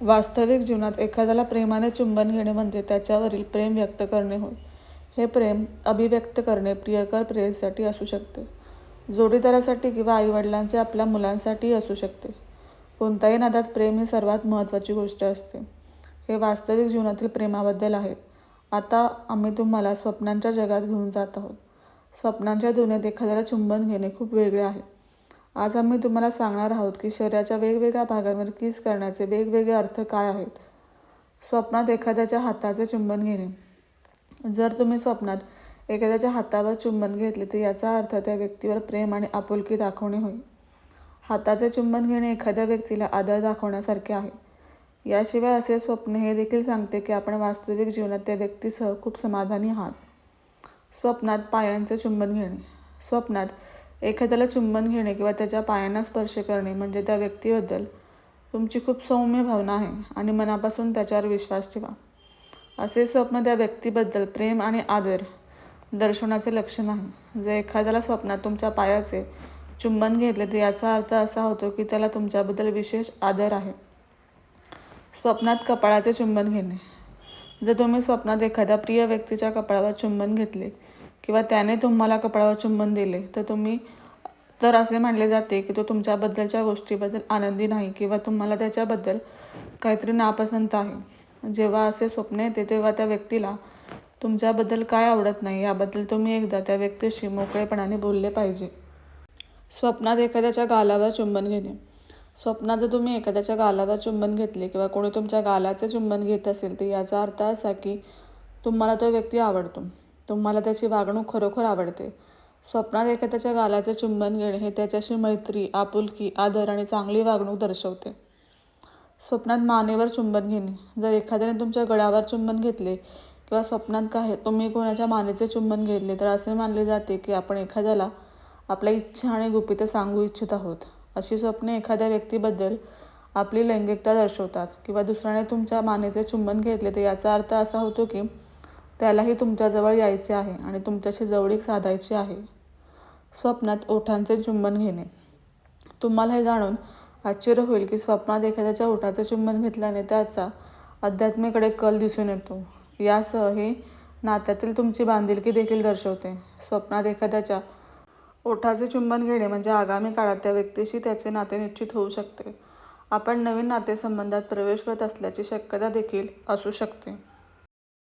वास्तविक जीवनात एखाद्याला प्रेमाने चुंबन घेणे म्हणजे त्याच्यावरील प्रेम व्यक्त करणे होय. हे प्रेम अभिव्यक्त करणे प्रियकर प्रेयसीसाठी असू शकते. जोडीदारासाठी किंवा आईवडिलांचे आपल्या मुलांसाठीही असू शकते. कोणत्याही नादात प्रेम ही सर्वात महत्त्वाची गोष्ट असते. हे वास्तविक जीवनातील प्रेमाबद्दल आहे. आता आम्ही तुम्हाला स्वप्नांच्या जगात घेऊन जात आहोत. स्वप्नांच्या दुनियेत एखाद्याला चुंबन घेणे खूप वेगळे आहे. आज आम्ही तुम्हाला सांगणार आहोत की शरीराच्या वेगवेगळ्या भागांवर किस करण्याचे वेगवेगळे अर्थ काय आहेत? स्वप्नात एखाद्याच्या हाताचे चुंबन घेणे. जर तुम्ही स्वप्नात एखाद्याच्या हातावर चुंबन घेतले तर याचा अर्थ त्या व्यक्तीवर प्रेम आणि आपुलकी दाखवणे होईल हाताचे चुंबन घेणे एखाद्या व्यक्तीला आदर दाखवण्यासारखे आहे. याशिवाय असे स्वप्न हे देखील सांगते की आपण वास्तविक जीवनात त्या व्यक्तीसह खूप समाधानी आहात. स्वप्नात पायांचे चुंबन घेणे. स्वप्नात एखाद्याला चुंबन घेणे किंवा त्याच्या पायांना स्पर्श करणे म्हणजे त्या व्यक्तीबद्दल तुमची खूप सौम्य भावना आहे आणि मनापासून त्याच्यावर विश्वास ठेवा. असे स्वप्न त्या व्यक्तीबद्दल प्रेम आणि आदर दर्शवण्याचे लक्षण आहे. जर एखाद्याला स्वप्नात तुमच्या पायाचे चुंबन घेतले तर याचा अर्थ असा होतो की त्याला तुमच्याबद्दल विशेष आदर आहे. स्वप्नात कपाळाचे चुंबन घेणे. जर तुम्ही स्वप्नात एखाद्या प्रिय व्यक्तीच्या कपाळावर चुंबन घेतले किंवा त्याने तुम्हाला कपाळावर चुंबन दिले तर तुम्ही तर असे मानले जाते की तो तुमच्याबद्दलच्या गोष्टीबद्दल आनंदी नाही किंवा तुम्हाला त्याच्याबद्दल काहीतरी नापसंत आहे. जेव्हा असे स्वप्न येते तेव्हा त्या व्यक्तीला तुमच्याबद्दल काय आवडत नाही याबद्दल तुम्ही एकदा त्या व्यक्तीशी मोकळेपणाने बोलले पाहिजे. स्वप्नात एखाद्याच्या गालावर चुंबन घेणे. स्वप्नात जर तुम्ही एखाद्याच्या गालावर चुंबन घेतले किंवा कोणी तुमच्या गालाचे चुंबन घेत असेल तर याचा अर्थ असा की तुम्हाला तो व्यक्ती आवडतो. तुम्हाला त्याची वागणूक खरोखर आवडते. स्वप्नात एखाद्याच्या गालाचे चुंबन घेणे हे त्याच्याशी मैत्री आपुलकी आदर आणि चांगली वागणूक दर्शवते. स्वप्नात मानेवर चुंबन घेणे. जर एखाद्याने तुमच्या गळ्यावर चुंबन घेतले किंवा स्वप्नात काय तुम्ही कोणाच्या मानेचे चुंबन घेतले तर असे मानले जाते की आपण एखाद्याला आपल्या इच्छा आणि गुपितं सांगू इच्छित आहोत. अशी स्वप्ने एखाद्या व्यक्तीबद्दल आपली लैंगिकता दर्शवतात किंवा दुसऱ्याने तुमच्या मानेचे चुंबन घेतले तर याचा अर्थ असा होतो की त्यालाही तुमच्याजवळ यायचे आहे आणि तुमच्याशी जवळीक साधायची आहे. स्वप्नात ओठांचे चुंबन घेणे. तुम्हाला हे जाणून आश्चर्य होईल की स्वप्नात एखाद्याच्या ओठाचे चुंबन घेतल्याने त्याचा अध्यात्मेकडे कल दिसून येतो. यासह हे नात्यातील तुमची बांधिलकी देखील दर्शवते. स्वप्नात एखाद्याच्या ओठाचे चुंबन घेणे म्हणजे आगामी काळात त्या व्यक्तीशी त्याचे नाते निश्चित होऊ शकते. आपण नवीन नातेसंबंधात प्रवेश करत असल्याची शक्यता देखील असू शकते.